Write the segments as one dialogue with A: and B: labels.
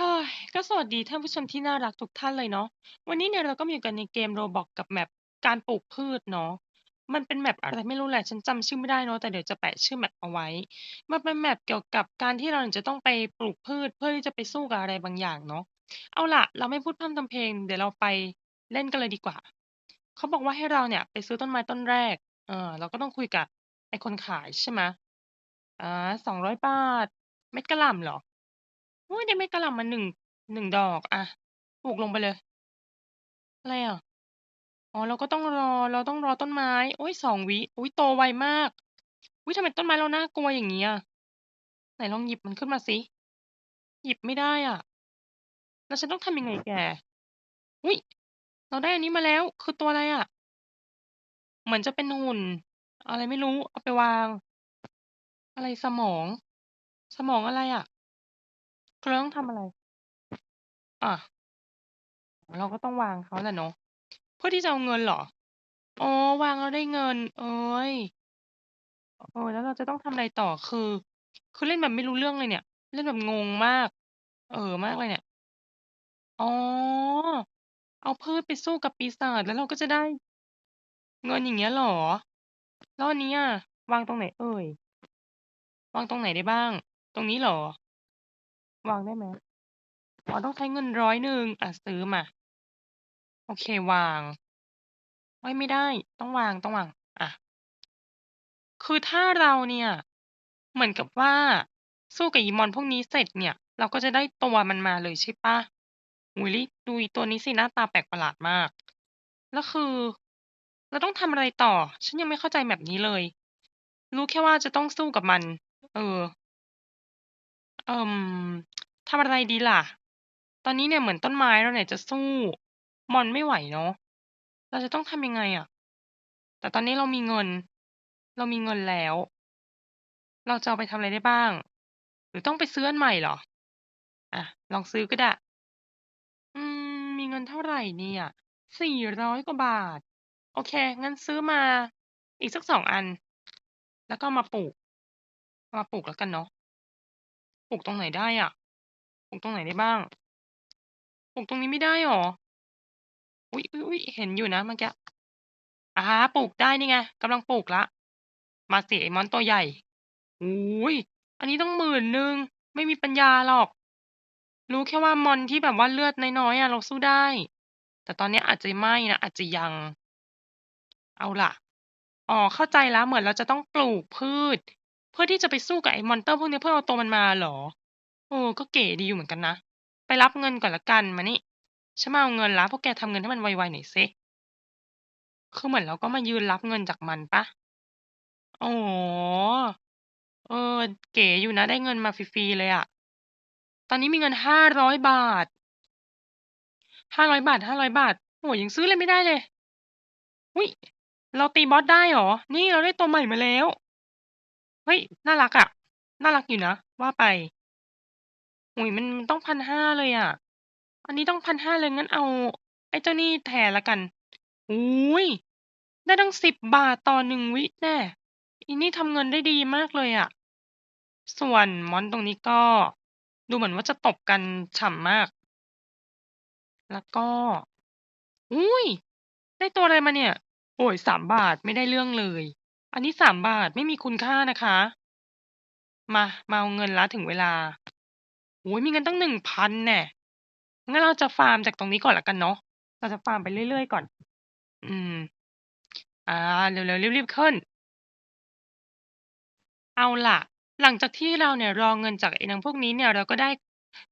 A: ฮ้ย ก็สวัสดีท่านผู้ชมที่น่ารักทุกท่านเลยเนาะ วันนี้เนี่ยเราก็มาอยู่กันในเกม Roblox กับ map การปลูกพืชเนาะ มันเป็น map อะไรไม่รู้แหละ ฉันจำชื่อไม่ได้เนาะ แต่เดี๋ยวจะแปะชื่อ map เอาไว้ มันเป็น map เกี่ยวกับการที่เราจะต้องไปปลูกพืชเพื่อที่จะไปสู้กับอะไรบางอย่างเนาะ เอาล่ะ เราไม่พูดพร่ำทำเพลง เดี๋ยวเราไปเล่นกันเลยดีกว่า เขาบอกว่าให้เราเนี่ยไปซื้อต้นไม้ต้นแรก เออ เราก็ต้องคุยกับไอ้คนขายใช่ไหมอ่า200บาท เม็ดกะหล่ำเหรอ? อุ๊ยได้เม็ดกะหล่ำมา 1- 1ดอกอะปลูกลงไปเลย อะไรอะ?อ๋อ เราก็ต้องรอ เราต้องรอต้นไม้ โอุ๊ย2วิอุ๊ยโตไวมาก อุ๊ยทำไมต้นไม้เราน่ากลัวอย่างงี้อะ?ไหนลองหยิบมันขึ้นมาสิ หยิบไม่ได้อะ แล้วฉันต้องทำยังไงแก?อุ๊ยเราได้อันนี้มาแล้ว คือตัวอะไรอะ?เหมือนจะเป็นหุ่น อะไรไม่รู้ เอาไปวาง อะไรสมอง สมองอะไรอะ? คือเราต้องทำอะไร?อาเราก็ต้องวางเขาแหละเนาะเพื่อที่จะเอาเงินเหรอ?อ๋อวางแล้วได้เงิน เอ๊ยเออแล้วเราจะต้องทำอะไรต่อ?คือ คือเล่นแบบไม่รู้เรื่องเลยเนี่ย เล่นแบบงงมาก เออมากเลยเนี่ยอ๋อเอาพืชไปสู้กับปีศาจแล้วเราก็จะได้ เงินอย่างเงี้ยเหรอ?แล้วอันนี้อะวางตรงไหนเอ่ย?วางตรงไหนได้บ้าง?ตรงนี้เหรอ? วางได้ไหม?อ๋อ ต้องใช้เงิน100อะซื้อมา โอเค วางเฮ้ยไม่ได้ ต้องวาง ต้องวางอะคือถ้าเราเนี่ย เหมือนกับว่า สู้กับอีมอนพวกนี้เสร็จเนี่ย เราก็จะได้ตัวมันมาเลยใช่ปล่า?อุ๊ยดูอีตัวนี้สิหน้าตาแปลกประหลาดมาก แล้วคือ เราต้องทำอะไรต่อ?ฉันยังไม่เข้าใจ map นี้เลย รู้แค่ว่าจะต้องสู้กับมัน เออ เอ่อ ทำอะไรดีล่ะ?ตอนนี้เนี่ยเหมือนต้นไม้เราเนี่ยจะสู้มอนไม่ไหวเนาะ เราจะต้องทำยังไงอะ?แต่ตอนนี้เรามีเงิน เรามีเงินแล้ว เราจะเอาไปทำอะไรได้บ้าง?หรือต้องไปซื้ออันใหม่เหรอ?อะ ลองซื้อก็ได้ อืม มีเงินเท่าไหร่เนี่ย?400กว่าบาท โอเค งั้นซื้อมาอีกสัก2อัน แล้วก็มาปลูก มาปลูกแล้วกันเนาะ ปลูกตรงไหนได้อะ?ปลูกตรงไหนได้บ้าง?ปลูกตรงนี้ไม่ได้หรอ?อุ๊ยๆๆเห็นอยู่นะเมื่อกี้อาปลูกได้นี่ไงกำลังปลูกล้วมาสิไอ้มอนตัวใหญ่โอ้โฮอันนี้ต้อง10,000ไม่มีปัญญาหรอก รู้แค่ว่ามอนที่แบบว่าเลือดน้อยๆอะเราสู้ได้ แต่ตอนนี้อาจจะไม่นะอาจจะยัง เอาล่ะอ๋อเข้าใจแล้วเหมือนเราจะต้องปลูกพืช เพื่อที่จะไปสู้กับไอ้มอนเตอร์พวกนี้เพื่อเอาตัวมันมาเหรอ?เออก็เก๋ดีอยู่เหมือนกันนะ ไปรับเงินก่อนล้วกันมานี่ฉันมาเอาเงินแล้วพวกแกทำเงินให้มันไวๆหน่อยสิคือเหมือนเราก็มายืนรับเงินจากมันปล่า?อ๋อเออ เก๋อยู่นะได้เงินมาฟรีๆเลยอะตอนนี้มีเงิน500บาท500บาท500บาทโอ้ยังซื้ออะไรไม่ได้เลยอุ๊ยเราตีบอสได้เหรอ?นี่เราได้ตัวใหม่มาแล้ว ฮ้ย น่ารักอะ น่ารักอยู่นะว่าไป โอ้โฮ มัน มันต้อง 1,500 เลยอะ อันนี้ต้อง 1,500 เลย งั้นเอาไอ้เจ้านี่แทนแล้วกัน โอ้โฮ ได้ตั้ง 10 บาทต่อ 1 วิแน่ อีนี่ทำเงินได้ดีมากเลยอะ ส่วนมอนตรงนี้ก็ ดูเหมือนว่าจะตบกันฉ่ำมาก แล้วก็ อุ๊ย ได้ตัวอะไรมาเนี่ย?โอ้โฮ 3 บาท ไม่ได้เรื่องเลย อันนี้ 3 บาท ไม่มีคุณค่านะคะ มา มาเอาเงินแล้ว ถึงเวลา โอ้โฮ มีเงินตั้ง 1,000 แน่ งั้นเราจะฟาร์มจากตรงนี้ก่อนแล้วกันเนาะ เราจะฟาร์มไปเรื่อย ๆ ก่อน อืม อา เร็ว ๆ รีบ ๆ ขึ้น เอาล่ะ หลังจากที่เราเนี่ยรอเงินจากไอ้นางพวกนี้เนี่ย เราก็ได้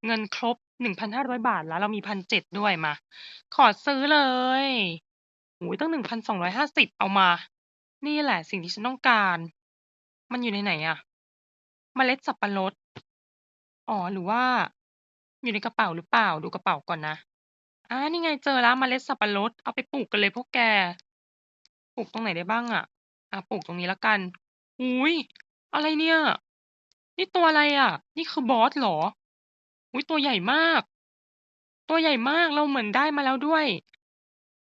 A: เงินครบ 1,500 บาทแล้ว เรามี 1,700 ด้วย มา ขอซื้อเลย โอ้โฮ ตั้ง 1,250 เอามา นี่แหละสิ่งที่ฉันต้องการ มันอยู่ในไหนอะ?เมล็ดสับปะรด อ๋อ หรือว่า อยู่ในกระเป๋าหรือเปล่า?ดูกระเป๋าก่อนนะ อา นี่ไงเจอแล้ว เมล็ดสับปะรด เอาไปปลูกกันเลยพวกแก ปลูกตรงไหนได้บ้างอะ?อาปลูกตรงนี้แล้วกัน อุ๊ย อะไรเนี่ย?นี่ตัวอะไรอะ?นี่คือบอสเหรอ?อุ๊ย ตัวใหญ่มาก ตัวใหญ่มาก เราเหมือนได้มาแล้วด้วย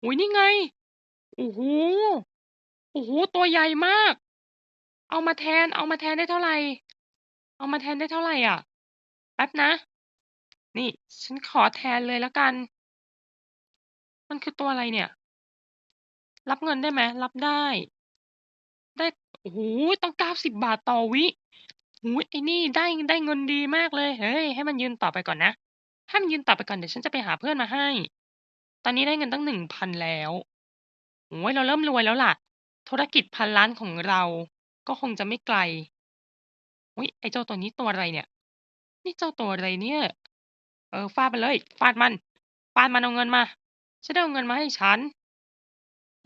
A: อุ๊ย นี่ไง โอ้โฮ โอ้โฮตัวใหญ่มาก เอามาแทน เอามาแทนได้เท่าไหร่?เอามาแทนได้เท่าไหร่อะ?แป๊บนะ นี่ ฉันขอแทนเลยแล้วกัน มันคือตัวอะไรเนี่ย?รับเงินได้ไหม?รับได้ ได้ โอ้โฮตั้ง90บาทต่อวิโอ้โฮไอ้นี่ได้ได้เงินดีมากเลย เฮ้ย ให้มันยืนต่อไปก่อนนะ ให้มันยืนต่อไปก่อนเดี๋ยวฉันจะไปหาเพื่อนมาให้ ตอนนี้ได้เงินตั้ง1,000แล้วโอ้โฮเราเริ่มรวยแล้วล่ะ ธุรกิจพันล้านของเรา ก็คงจะไม่ไกล อุ๊ยไอ้เจ้าตัวนี้ตัวอะไรเนี่ย นี่เจ้าตัวอะไรเนี่ย เออฟาดมันเลย ฟาดมัน ฟาดมันเอาเงินมาฉันจะเอาเงินมาให้ฉัน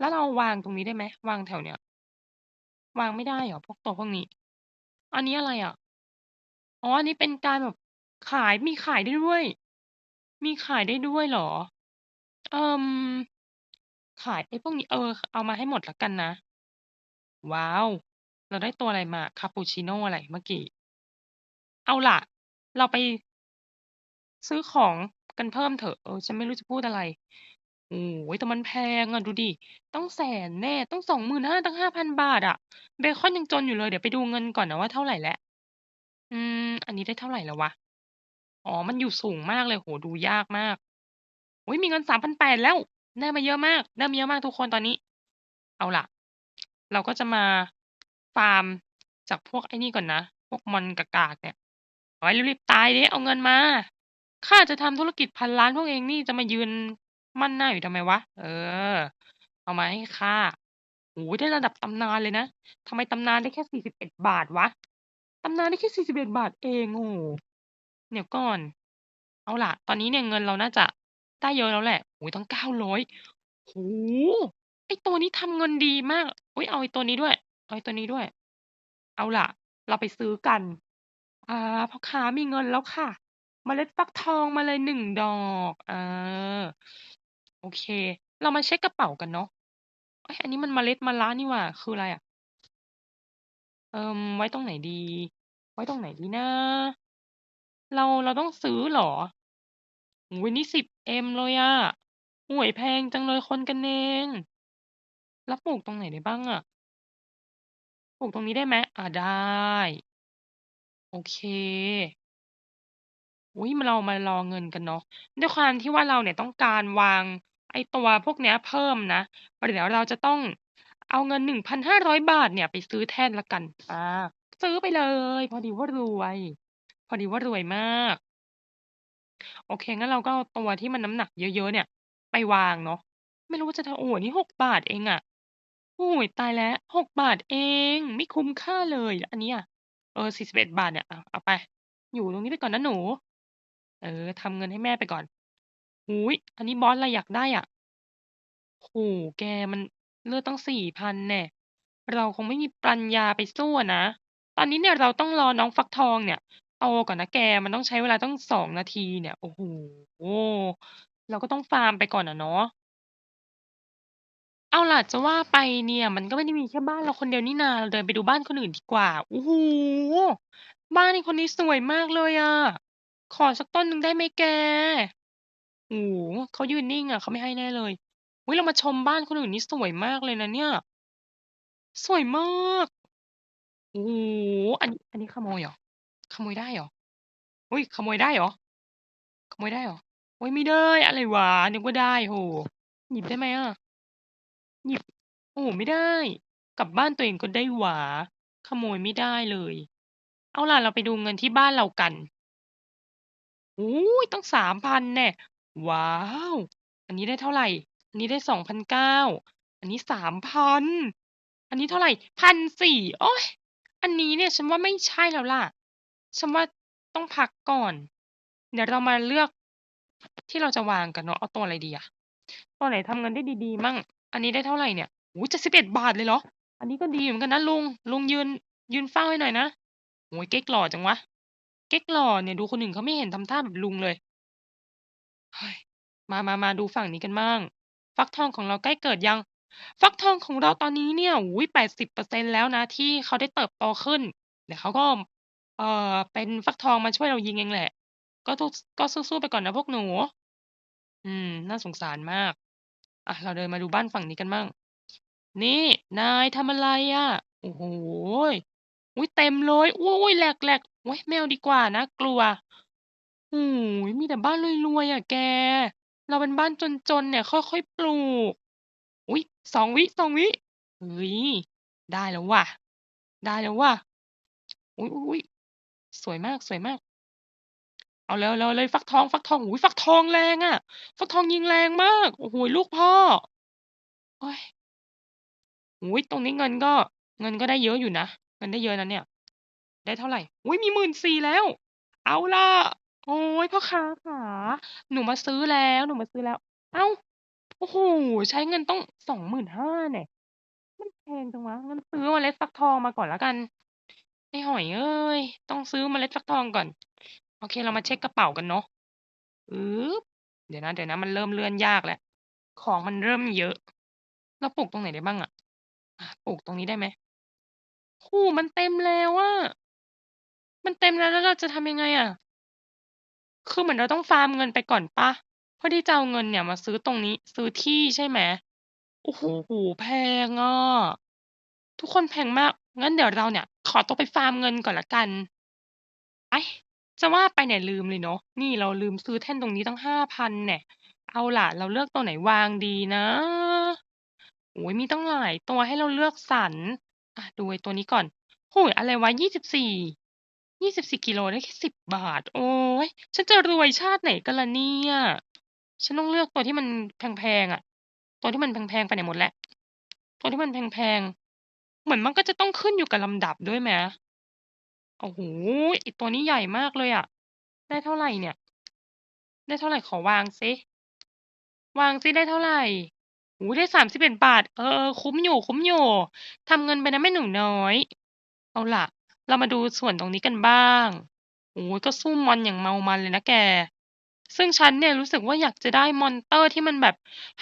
A: แล้วเราวางตรงนี้ได้ไหม?วางแถวเนี้ย วางไม่ได้เหรอพวกต๊ะพวกนี้ อันนี้อะไรอะ?อ๋อ อันนี้เป็นการแบบขาย มีขายได้ด้วย มีขายได้ด้วยเหรอ?เอ่อขายไอ้พวกนี้เออ เอามาให้หมดล้วกันนะ ว้าว เราได้ตัวอะไรมา คาปูชิโนอะไรเมื่อกี้?เอาล่ะ เราไปซื้อของกันเพิ่มเถอะ เออ ฉันไม่รู้จะพูดอะไร โอ้โฮแต่มันแพงอะดูดิ ต้อง100,000แน่ ต้อง25,000ตั้ง5,000บาทอะเบคอนยังจนอยู่เลย เดี๋ยวไปดูเงินก่อนนะว่าเท่าไหร่แล้ว อืม อันนี้ได้เท่าไหร่แล้ววะ อ๋อ มันอยู่สูงมากเลยโอ้โฮดูยากมากอุ๊ยมีเงิน3,800แล้ว ได้มาเยอะมาก ได้มาเยอะมากทุกคนตอนนี้ เอาล่ะ เราก็จะมาฟาร์มจากพวกไอ้นี่ก่อนนะ พวกมอนกากๆเนี่ยขอให้รีบๆตายสิเอาเงินมา ข้าจะทำธุรกิจพันล้านพวกเองนี่จะมายืนมั่นหน้าอยู่ทำไมวะ เออ เอามาให้ข้าโอ้โฮได้ระดับตำนานเลยนะทำไมตำนานได้แค่41บเอ็ดบาทวะตำนานได้แค่41บเอ็ดบาทเองโอ้เดี๋ยวก่อน เอาล่ะ ตอนนี้เนี่ยเงินเราน่าจะได้เยอะแล้วแหละโอ้โฮตั้ง900โอ้โฮ ไอ้ตัวนี้ทำเงินดีมาก อุ๊ย เอาไอ้ตัวนี้ด้วย เอาไอ้ตัวนี้ด้วย เอาล่ะ เราไปซื้อกัน อา พ่อค้ามีเงินแล้วค่ะ เมล็ดฟักทองมาเลย 1 ดอก เออ โอเค เรามาเช็กกระเป๋ากันเนาะ เอ๊ะอันนี้มันเมล็ดมะระนี่หว่า คืออะไรอะ?เอ่อไว้ตรงไหนดี ไว้ตรงไหนดีนะ?เรา เราต้องซื้อเหรอ?โอ้โฮ นี่ 10M เลยอะ โอ้โฮ แพงจังเลย คนกันเอง แล้วปลูกตรงไหนได้บ้างอะ?ปลูกตรงนี้ได้ไหม?อา ได้ โอเค อุ๊ย มา เรามารอเงินกันเนาะ ด้วยความที่ว่าเราเนี่ยต้องการวางไอ้ตัวพวกเนี้ยเพิ่มนะ เดี๋ยวเราจะต้องเอาเงิน 1,500 บาท เนี่ยไปซื้อแท่นแล้วกัน อา ซื้อไปเลย พอดีว่ารวย พอดีว่ารวยมาก โอเค งั้นเราก็เอาตัวที่มันน้ำหนักเยอะ ๆ เนี่ย ไปวางเนาะ ไม่รู้ว่าจะทำโอ้โฮ นี่ 6 บาทเองอะ โอ้โฮ ตายแล้ว 6 บาท เอง ไม่คุ้มค่าเลย อันนี้อะ เออ 41 บาท เนี่ยอะเอาไป อยู่ตรงนี้ไปก่อนนะหนู เออ ทำเงินให้แม่ไปก่อน โอ้โฮ อันนี้บอสอะไรอยากได้อะ โอ้โฮ แก มัน เลือดตั้ง 4,000 แน่ เราคงไม่มีปัญญาไปสู้อะนะ ตอนนี้เนี่ยเราต้องรอน้องฟักทองเนี่ยโตก่อนนะแก มันต้องใช้เวลาตั้ง 2 นาทีเนี่ย โอ้โฮ เราก็ต้องฟาร์มไปก่อนอะเนาะ เอาล่ะ จะว่าไปเนี่ยมันก็ไม่ได้มีแค่บ้านเราคนเดียวนี่นา เราเดินไปดูบ้านคนอื่นดีกว่า โอ้โฮ บ้านไอ้คนนี้สวยมากเลยอะ ขอสักต้นหนึ่งได้ไหมแก?โอ้โฮ เขายืนนิ่งอะ เขาไม่ให้แน่เลย อุ๊ย เรามาชมบ้านคนอื่นนี่สวยมากเลยนะเนี่ย สวยมาก โอ้โฮ อัน อันนี้ขโมยเหรอ?ขโมยได้เหรอ?อุ๊ย ขโมยได้เหรอ?ขโมยได้เหรอ?โอ๊ย ไม่ได้ อะไรวะ นึกว่าได้ โอ้โฮ หยิบได้ไหมอะ? หยิบ โอ้ ไม่ได้ กลับบ้านตัวเองก็ได้หวา ขโมยไม่ได้เลย เอาล่ะ เราไปดูเงินที่บ้านเรากันโอ้โฮตั้ง3,000แน่ ว้าว อันนี้ได้เท่าไหร?อันนี้ได้2,900อันนี้3,000อันนี้เท่าไหร?1,400โอ๊ยอันนี้เนี่ยฉันว่าไม่ใช่แล้วล่ะ ฉันว่าต้องพักก่อน เดี๋ยวเรามาเลือกที่เราจะวางกันเนาะ เอาตัวอะไรดีอะตัวไหนทำเงินได้ดีๆ มั่ง อันนี้ได้เท่าไรเนี่ย โอ้โฮ 71 บาทเลยเหรอ?อันนี้ก็ดีเหมือนกันนะลุง ลุงยืน ยืนเฝ้าให้หน่อยนะ โอ้โฮ เก๊กหล่อจังวะ เก๊กหล่อเนี่ย ดูคนอื่นเขาไม่เห็นทำท่าแบบลุงเลย เฮ้ย มา ๆ ๆ ดูฝั่งนี้กันบ้าง ฟักทองของเราใกล้เกิดยัง?ฟักทองของเราตอนนี้เนี่ย โอ้โฮ 80%แล้วนะที่เขาได้เติบโตขึ้น เดี๋ยวเขาก็ เอ่อ เป็นฟักทองมาช่วยเรายิงเองแหละ ก็ทุ ก็สู้ ๆ ไปก่อนนะพวกหนู อืม น่าสงสารมาก อะเราเดินมาดูบ้านฝั่งนี้กันมั่งนี่นายทำอะไรอะ?โอ้โฮอุ๊ยเต็มเลยอุ๊ยๆแหลกโอ๊ยไม่เอาดีกว่าน่ากลัวโอ้โฮมีแต่บ้านรวยๆอะแก เราเป็นบ้านจนๆเนี่ย ค่อยๆปลูก อุ๊ย2วิ2วิเฮ้ยได้แล้วว่ะ ได้แล้วว่ะอุ๊ยๆๆสวยมากๆ เอาเลยเอาเลยฟักทองฟักทองโอ้โฮฟักทองแรงอะฟักทองยิงแรงมากโอ้โฮลูกพ่อโอ๊ยโอ้โฮตรงนี้เงินก็ เงินก็ได้เยอะอยู่นะเงินได้เยอะนะเนี่ย ได้เท่าไหร่อุ๊ยมี14,000แล้ว เอาล่ะ โอ๊ยพ่อค้าขาหนูมาซื้อแล้วหนูมาซื้อแล้ว เอ้าโอ้โฮใช้เงินต้อง25,000แน่ะมันแพงจังวะงั้นซื้อเมล็ดฟักทองมาก่อนแล้วกันไอ้หอยเอ๊ยต้องซื้อเมล็ดฟักทองก่อน โอเค เรามาเช็กกระเป๋ากันเนาะอึ๊บเดี๋ยวนะๆมันเริ่มเลื่อนยากแล้ว ของมันเริ่มเยอะ เราปลูกตรงไหนได้บ้างอะอาปลูกตรงนี้ได้ไหม?โอ้โฮมันเต็มแล้วอะมันเต็มแล้วแล้วเราจะทำยังไงอะ?คือเหมือนเราต้องฟาร์มเงินไปก่อนปล่า?เพื่อที่จะเอาเงินเนี่ยมาซื้อตรงนี้ ซื้อที่ใช่ไหม?โอ้โฮแพงอะ ทุกคนแพงมาก งั้นเดี๋ยวเราเนี่ย ขอตัวไปฟาร์มเงินก่อนล้วกัน ไป จะว่าไปเนี่ยลืมเลยเนาะ นี่เราลืมซื้อแท่นตรงนี้ตั้ง 5,000แน่ะเอาล่ะ เราเลือกตัวไหนวางดีนะ โอ้โฮมีตั้งหลายตัวให้เราเลือกสรร อะ ดูไอ้ตัวนี้ก่อนโอ้โฮอะไรวะ 24 24กิโลได้แค่10 บาท โอ๊ยฉันจะรวยชาติไหนกันล่ะเนี่ย ฉันต้องเลือกตัวที่มันแพงๆอะตัวที่มันแพงๆไปไหนหมดแล้ว ตัวที่มันแพงๆ เหมือนมันก็จะต้องขึ้นอยู่กับลำดับด้วยไหม? โอ้โฮ ไอ้ตัวนี้ใหญ่มากเลยอะ ได้เท่าไรเนี่ย?ได้เท่าไร ขอวางซิวางซิได้เท่าไร โอ้โฮ ได้ 31บาทเออ ๆ คุ้มอยู่ คุ้มอยู่ ทำเงินไปนะแม่หนูน้อย เอาล่ะ เรามาดูส่วนตรงนี้กันบ้าง โอ้โฮ ก็สู้มอนอย่างเมามันเลยนะแก ซึ่งฉันเนี่ยรู้สึกว่า อยากจะได้ Monster ที่มันแบบ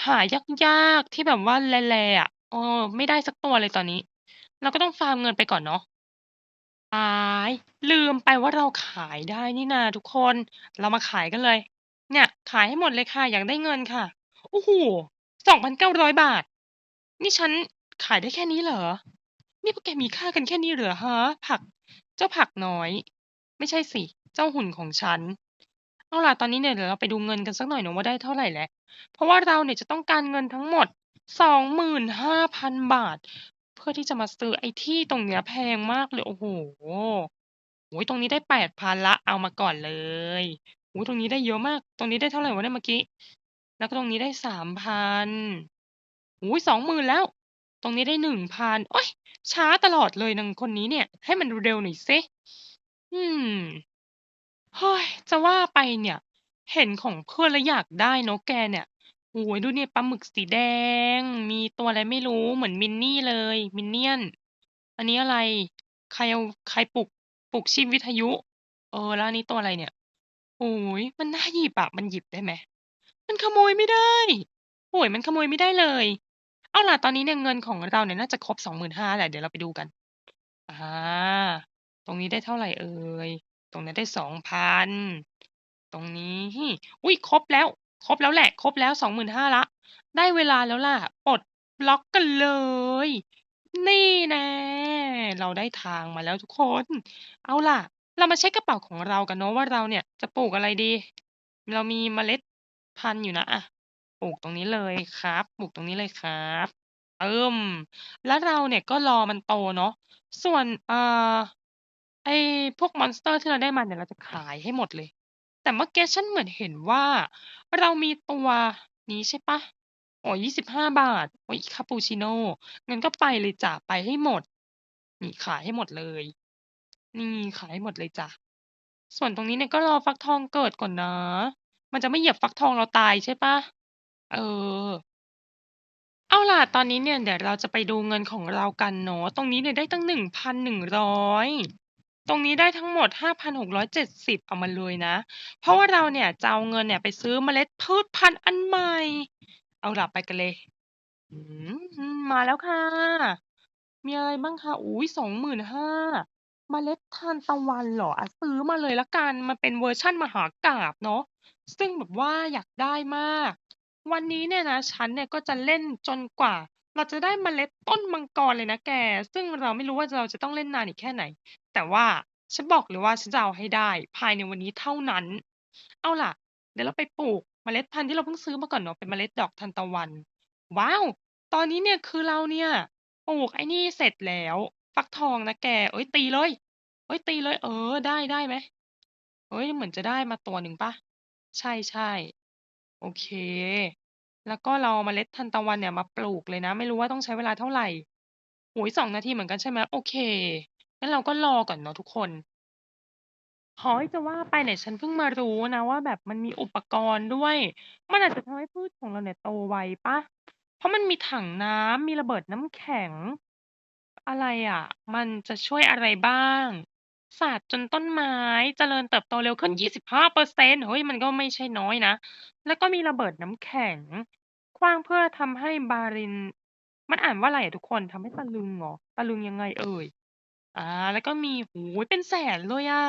A: หายาก ๆ ที่แบบว่าแรร์ๆอะ เออ ไม่ได้สักตัวเลยตอนนี้ เราก็ต้องฟาร์มเงินไปก่อนเนาะ ตาย ลืมไปว่าเราขายได้นี่นาทุกคน เรามาขายกันเลย เนี่ยขายให้หมดเลยค่ะ อยากได้เงินค่ะ โอ้โฮ2,900บาท นี่ฉันขายได้แค่นี้เหรอ?นี่พวกแกมีค่ากันแค่นี้เหรอฮะ ผัก เจ้าผักน้อย ไม่ใช่สิ เจ้าหุ่นของฉัน เอาล่ะตอนนี้เนี่ยเดี๋ยวเราไปดูเงินกันสักหน่อยเนาะว่าได้เท่าไหร่แล้ว เพราะว่าเราเนี่ยจะต้องการเงินทั้งหมด25,000บาท พื่อที่จะมาซื้อไอ้ที่ตรงเนี้ยแพงมากเลย โอ้โฮ โอ้โฮ ตรงนี้ได้ 8,000 แล้ว เอามาก่อนเลย โอ้โฮ ตรงนี้ได้เยอะมาก ตรงนี้ได้เท่าไรวะเนี่ยเมื่อกี้ แล้วก็ตรงนี้ได้ 3,000 โอ้โฮ 20,000 แล้ว ตรงนี้ได้ 1,000 โอ๊ย ช้าตลอดเลยนางคนนี้เนี่ย ให้มันเร็ว ๆ หน่อยสิ อืม เฮ้ย จะว่าไปเนี่ย เห็นของเพื่อนแล้วอยากได้เนาะแกเนี่ย โอ้โฮ ดูเนี่ย ปลาหมึกสีแดง มีตัวอะไรไม่รู้ เหมือน Minnie เลย Minion อันนี้อะไร ใครเอา ใครปลุก ปลุกชีพวิทยุ เออ แล้วอันนี้ตัวอะไรเนี่ย โอ้โฮ มันน่าหยิบอะ มันหยิบได้ไหม?มันขโมยไม่ได้ โอ้โฮ มันขโมยไม่ได้เลย เอาล่ะ ตอนนี้เนี่ยเงินของเราเนี่ยน่าจะครบ 25,000 แหละ เดี๋ยวเราไปดูกัน อา ตรงนี้ได้เท่าไรเอ่ย ตรงนั้นได้ 2,000 ตรงนี้ อุ๊ย ครบแล้ว ครบแล้วแหละ ครบแล้ว25,000แล้วได้เวลาแล้วล่ะปลดล็อกกันเลย นี่แน่เราได้ทางมาแล้วทุกคน เอาล่ะ เรามาเช็กกระเป๋าของเรากันเนาะว่าเราเนี่ยจะปลูกอะไรดี เรามีเมล็ดพันธุ์อยู่นะอะปลูกตรงนี้เลยครับ ปลูกตรงนี้เลยครับตึ้มแล้วเราเนี่ยก็รอมันโตเนาะส่วนเอ่าไอพวก Monster ที่เราได้มาเนี่ยเราจะขายให้หมดเลย แต่เมื่อกี้ฉันเหมือนเห็นว่า เรามีตัวนี้ใช่เปล่า?อ๋อ25บาท โอ๊ยคาปูชิโน่งั้นก็ไปเลยจ้ะไปให้หมด นี่ขายให้หมดเลย นี่ขายให้หมดเลยจ้ะส่วนตรงนี้เนี่ยก็รอฟักทองเกิดก่อนนะ มันจะไม่เหยียบฟักทองเราตายใช่ปล่า?เออ เอาล่ะตอนนี้เนี่ยเดี๋ยวเราจะไปดูเงินของเรากันเนาะตรงนี้เนี่ยได้ตั้ง1,100 ตรงนี้ได้ทั้งหมด 5,670 เอามาเลยนะ เพราะว่าเราเนี่ยจะเอาเงินเนี่ยไปซื้อเมล็ดพืชพันธุ์อันใหม่ เอาล่ะไปกันเลยอื้อฮือมาแล้วค่ะ มีอะไรบ้างคะ?อุ๊ย25,000เมล็ดทานตะวันเหรอ?อะซื้อมาเลยแล้วกัน มันเป็นเวอร์ชันมหากาพย์เนาะ ซึ่งแบบว่าอยากได้มาก วันนี้เนี่ยนะ ฉันเนี่ยก็จะเล่นจนกว่า เราจะได้เมล็ดต้นมังกรเลยนะแก ซึ่งเราไม่รู้ว่าเราจะต้องเล่นนานอีกแค่ไหน แต่ว่าฉันบอกเลยว่าฉันจะเอาให้ได้ ภายในวันนี้เท่านั้น เอาล่ะ เดี๋ยวเราไปปลูกเมล็ดพันธุ์ที่เราเพิ่งซื้อมาก่อนเนาะเป็นเมล็ดดอกทานตะวัน ว้าว!ตอนนี้เนี่ยคือเราเนี่ยปลูกไอ้นี่เสร็จแล้ว ฟักทองนะแกเฮ้ยตีเลยเฮ้ยตีเลย เออได้ได้ไหม?เฮ้ยเหมือนจะได้มาตัวหนึ่งเปล่?ใช่โอเค แล้วก็เราเอาเมล็ดทานตะวันเนี่ยมาปลูกเลยนะ ไม่รู้ว่าต้องใช้เวลาเท่าไร โอ้โฮ 2 นาทีเหมือนกันใช่ไหม?โอเค งั้นเราก็รอก่อนเนาะทุกคนเฮ้ยจะว่าไปเนี่ยฉันเพิ่งมารู้นะว่า แบบมันมีอุปกรณ์ด้วย มันอาจจะทำให้พืชของเราเนี่ยโตไวเปล่า?เพราะมันมีถังน้ำ มีระเบิดน้ำแข็ง อะไรอะ มันจะช่วยอะไรบ้าง? สาดจนต้นไม้เจริญเติบโตเร็วขึ้น 25%เฮ้ย มันก็ไม่ใช่น้อยนะ แล้วก็มีระเบิดน้ำแข็ง ขว้างเพื่อทำให้บาริน มันอ่านว่าอะไรอะทุกคนทำให้ตะลึงเหรอ?ตะลึงยังไงเอ่ย?อ่า แล้วก็มีโอ้โฮเป็นแสนเลยอะ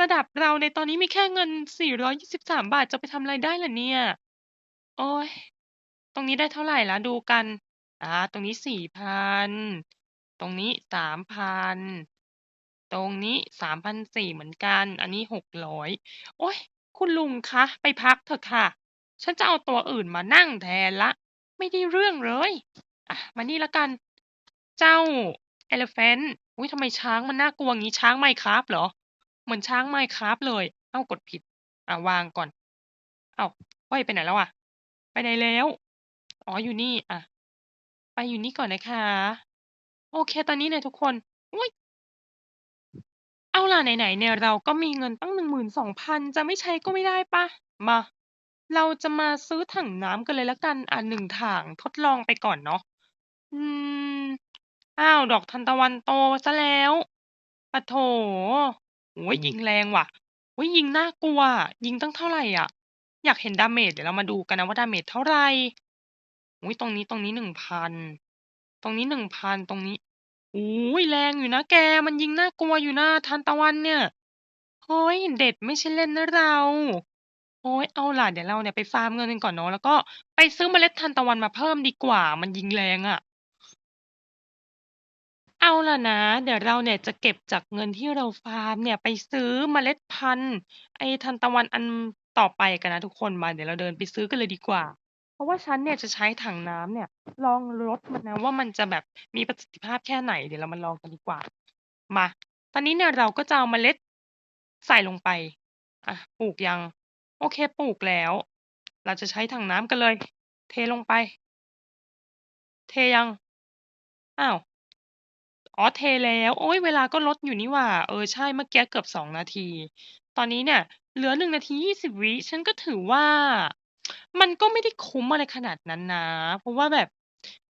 A: ระดับเราในตอนนี้มีแค่เงิน 423 บาทจะไปทำอะไรได้ล่ะเนี่ย?โอ๊ยตรงนี้ได้เท่าไหรแล้วดูกัน อ่า ตรงนี้ 4,000 ตรงนี้ 3,000 ตรงนี้ 3,400 เหมือนกัน อันนี้ 600 โอ๊ยคุณลุงคะ ไปพักเถอะค่ะ ฉันจะเอาตัวอื่นมานั่งแทนล้วไม่ได้เรื่องเลยอะมานี่ล้วกัน เจ้า Elephant อุ๊ยทำไมช้างมันน่ากลัวงี้ ช้าง Minecraft เหรอ?เหมือนช้าง Minecraft เลย เอ้ากดผิด อ่าวางก่อน เอ้าวก้ยไปไหนแล้วอะ?ไปไหนแล้ว?อ๋อ อยู่นี่อะไปอยู่นี่ก่อนนะคะ โอเค ตอนนี้เนี่ยทุกคนอุ๊ย เอาล่ะ ไหน ๆ เนี่ยเราก็มีเงินตั้ง 12,000 จะไม่ใช้ก็ไม่ได้เปล่า?มา เราจะมาซื้อถังน้ำกันเลยแล้วกัน อ่า 1 ถัง ทดลองไปก่อนเนาะ อืม อ้าว ดอกทานตะวันโตเสียแล้ว ปะโถ โอ้โฮ ยิงแรงว่ะ อุ๊ย ยิงน่ากลัวอะ ยิงตั้งเท่าไรอะ?อยากเห็น damage เดี๋ยวเรามาดูกันนะว่า damage เท่าไร?อุ๊ย ตรงนี้ ตรงนี้ 1,000 ตรงนี้ 1,000 ตรงนี้ โอ้โฮ แรงอยู่นะแก มันยิงน่ากลัวอยู่นะ ทานตะวันเนี่ย เฮ้ย เด็ดไม่ใช่เล่นนะเรา โอ๊ย เอาล่ะ เดี๋ยวเราเนี่ยไปฟาร์มเงินกันก่อนเนาะ แล้วก็ไปซื้อเมล็ดทานตะวันมาเพิ่มดีกว่า มันยิงแรงอะ เอาล่ะนะ เดี๋ยวเราเนี่ยจะเก็บจากเงินที่เราฟาร์มเนี่ย ไปซื้อเมล็ดพันธุ์ไอ้ทานตะวันอันต่อไปกันนะทุกคน มา เดี๋ยวเราเดินไปซื้อกันเลยดีกว่า ราะว่าฉันเนี่ยจะใช้ถังน้ำเนี่ย ลองรดมันนะว่ามันจะแบบมีประสิทธิภาพแค่ไหน?เดี๋ยวเรามาลองกันดีกว่า มา ตอนนี้เนี่ยเราก็จะเอาเมล็ดใส่ลงไปอะปลูกยัง?โอเคปลูกแล้ว เราจะใช้ถังน้ำกันเลย เทลงไป เทยัง?อ้าวอ๋อเทแล้ว โอ๊ยเวลาก็ลดอยู่นี่ว่า เออใช่เมื่อกี้เกือบ2นาที ตอนนี้เนี่ย เหลือ1นาที20วิฉันก็ถือว่า มันก็ไม่ได้คุ้มอะไรขนาดนั้นนะ เพราะว่าแบบ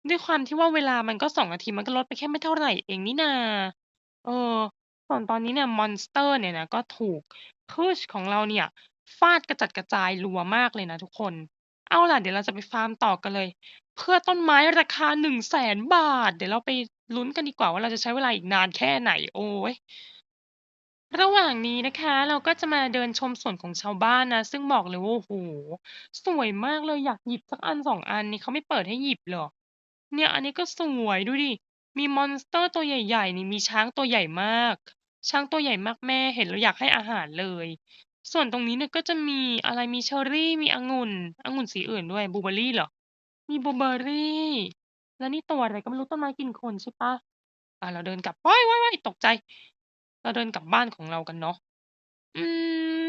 A: ด้วยความที่ว่าเวลามันก็ 2 นาที มันก็ลดไปแค่ไม่เท่าไรเองนี่นา เออ ส่วนตอนนี้เนี่ย Monster เนี่ยนะ ก็ถูกพืชของเราเนี่ย ฟาดกระจัดกระจายรัวมากเลยนะทุกคน เอาล่ะ เดี๋ยวเราจะไปฟาร์มต่อกันเลย เพื่อต้นไม้ราคา 100,000 บาท เดี๋ยวเราไปลุ้นกันดีกว่าว่า เราจะใช้เวลาอีกนานแค่ไหน?โอ๊ย ระหว่างนี้นะคะ เราก็จะมาเดินชมสวนของชาวบ้านนะ ซึ่งบอกเลยว่า โอ้โฮ สวยมากเลย อยากหยิบสักอัน 2 อัน นี่เขาไม่เปิดให้หยิบเหรอ?เนี่ย อันนี้ก็สวย ดูดิ มี Monster ตัวใหญ่ ๆ นี่ มีช้างตัวใหญ่มาก ช้างตัวใหญ่มากแม่ เห็นแล้วอยากให้อาหารเลย ส่วนตรงนี้เนี่ยก็จะมีอะไร มีเชอร์รี่ มีองุ่น องุ่นสีอื่นด้วย บลูเบอร์รีเหรอ?มีบลูเบอร์รี่ แล้วนี่ตัวอะไรก็ไม่รู้ ต้นไม้กินคนใช่เปล่า?อา เราเดินกลับ ว้าย ๆ ๆ ตกใจ เราเดินกลับบ้านของเรากันเนาะ อืม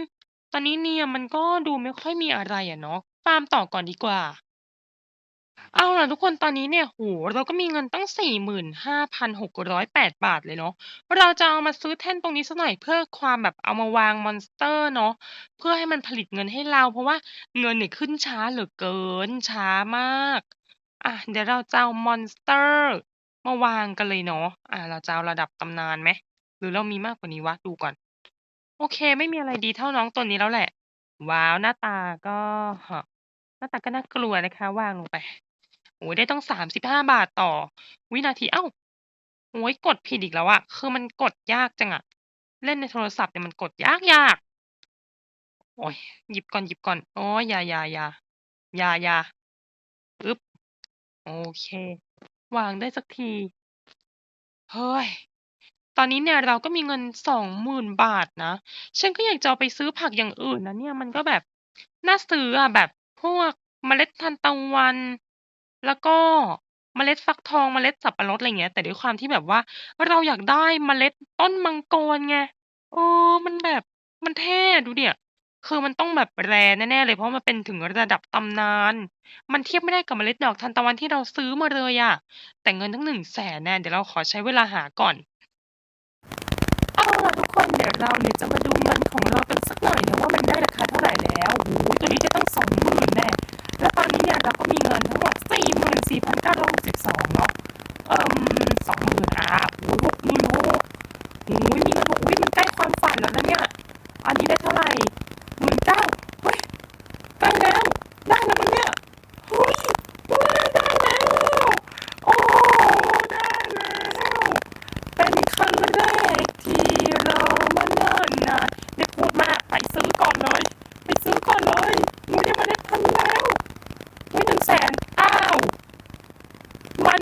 A: ตอนนี้เนี่ยมันก็ดูไม่ค่อยมีอะไรอะเนาะ ฟาร์มต่อก่อนดีกว่า เอาล่ะทุกคนตอนนี้เนี่ยโอ้โฮเราก็มีเงินตั้ง 45,608 บาทเลยเนาะ เราจะเอามาซื้อแท่นตรงนี้สักหน่อยเพื่อความแบบเอามาวาง Monster เนาะ เพื่อให้มันผลิตเงินให้เรา เพราะว่าเงินเนี่ยขึ้นช้าเหลือเกิน ช้ามาก อะเดี๋ยวเราจะเอา Monster มาวางกันเลยเนาะอาเราจะเอาระดับตำนานไหม? หรือเรามีมากกว่านี้วะ?ดูก่อน โอเค ไม่มีอะไรดีเท่าน้องตัวนี้แล้วแหละ ว้าว หน้าตาก็ฮหน้าตาก็น่ากลัวนะคะ วางลงไป โอ้โฮได้ตั้ง35บห้าบาทต่อ วินาที เอ้า โอ๊ยกดผิดอีกแล้วอะคือมันกดยากจังอะเล่นในโทรศัพท์เนี่ยมันกดยากๆโอ๊ยหยิบก่อนๆโอ๊ยอย่าๆๆอย่าอึ๊บ โอเค วางได้สักที เฮ้ย อนนี้เนี่ยเราก็มีเงิน 20,000 บาทนะ ฉันก็อยากจะเอาไปซื้อผักอย่างอื่นนะเนี่ยมันก็แบบน่าซื้ออะแบบพวกเมล็ดทานตะวัน แล้วก็เมล็ดฟักทอง เมล็ดสับปะรด อะไรเงี้ย แต่ด้วยความที่แบบว่าเราอยากได้เมล็ดต้นมังกรไง เออ มันแบบมันเท่อะดูดิคือมันต้องแบบ rare แน่ ๆ เลย เพราะมันเป็นถึงระดับตำนาน มันเทียบไม่ได้กับเมล็ดดอกทานตะวันที่เราซื้อมาเลยอะแต่เงินตั้ง100,000แน่เดี๋ยวเราขอใช้เวลาหาก่อน ล่ะทุกคนเดี๋ยวเราเนี่ยจะมาดูเงินของเรากันสักหน่อยนะว่ามันได้ราคาเท่าไหร่แล้วโอ้โฮตัวนี้จะต้องสองหมื่นแน่แล้วตอนนี้เนี่ยเราก็มีเงินทั้งหมดสี่หมื่นสี่พันเก้าร้อยสิบสองเนาะเอ่องหมื่นอะโอ้โฮ66,000โอ้โฮมีเงินหกวิมันใกล้ความฝันแล้วนะเนี่ยอันนี้ได้เท่าไหร่ 19,000 เฮ้ย ใกล้แล้ว ได้แล้วมั้งเนี่ย เฮ้ย ว้าย ได้แล้ว โอ้โฮ ได้แล้ว เป็นครั้งแรกที่รอมาเนิ่นนาน อย่าพูดมาก ไปซื้อก่อนเลย ไปซื้อก่อนเลย โอ้โฮ ได้เมล็ดพันธุ์แล้ว อุ๊ย 100,000 อ้าว มัน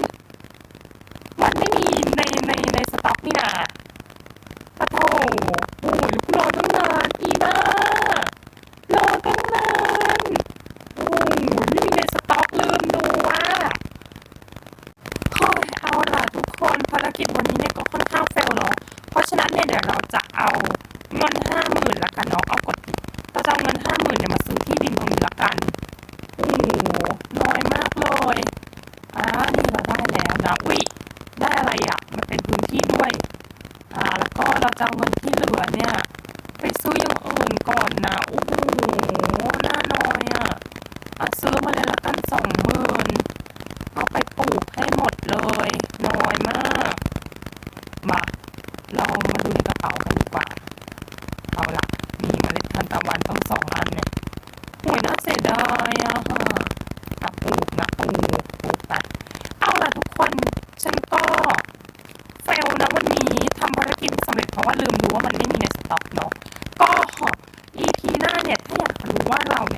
A: มันไม่มีใน ใน ในสต็อกนี่นา ปะโถ โอ้โฮ รอตั้งนานอีบ้า รอตั้งนาน โอ้โฮ ไม่มีในสต็อก ลืมดูอะ โอ้ย เอาล่ะทุกคน ภารกิจวันนี้เนี่ยก็ค่อนข้าง fail เนาะ เพราะฉะนั้นเนี่ยเดี๋ยวเราจะเอาเงิน 50,000 แล้วกันเนาะ เอากดผิด เราจะเอาเงิน 50,000 เนี่ยมาซื้อที่ดินตรงนี้แล้วกัน โอ้โฮ น้อยมากเลย อา นี่เราได้แล้วนะ อุ๊ย ได้อะไรอะ มันเป็นพื้นที่ด้วย อ่า แล้วก็เราจะเอาเงินที่เหลือเนี่ยไปซื้ออย่างอื่นก่อนนะ โอ้โฮ น่าน้อยอะ อะ ซื้อมาเลยแล้วกัน 20,000 เอาไปปลูกให้หมดเลย น้อยมาก มา เรามาดูในกระเป๋ากันดีกว่า เอาล่ะ มีเมล็ดทานตะวันตั้ง 2 อันเนี่ย โอ้โฮ น่าเสียดายอะค่ะ อะปลูกนะ ปลูก ปลูกไป เอาล่ะทุก คนฉันก็เฟลนะวันนี้ทำภารกิจไม่สำเร็จเพราะว่าลืมดูว่ามันไม่มีในสต็อกเนาะก็ EP หน้าเนี่ยถ้าอยากรู้ว่าเราเนี่ย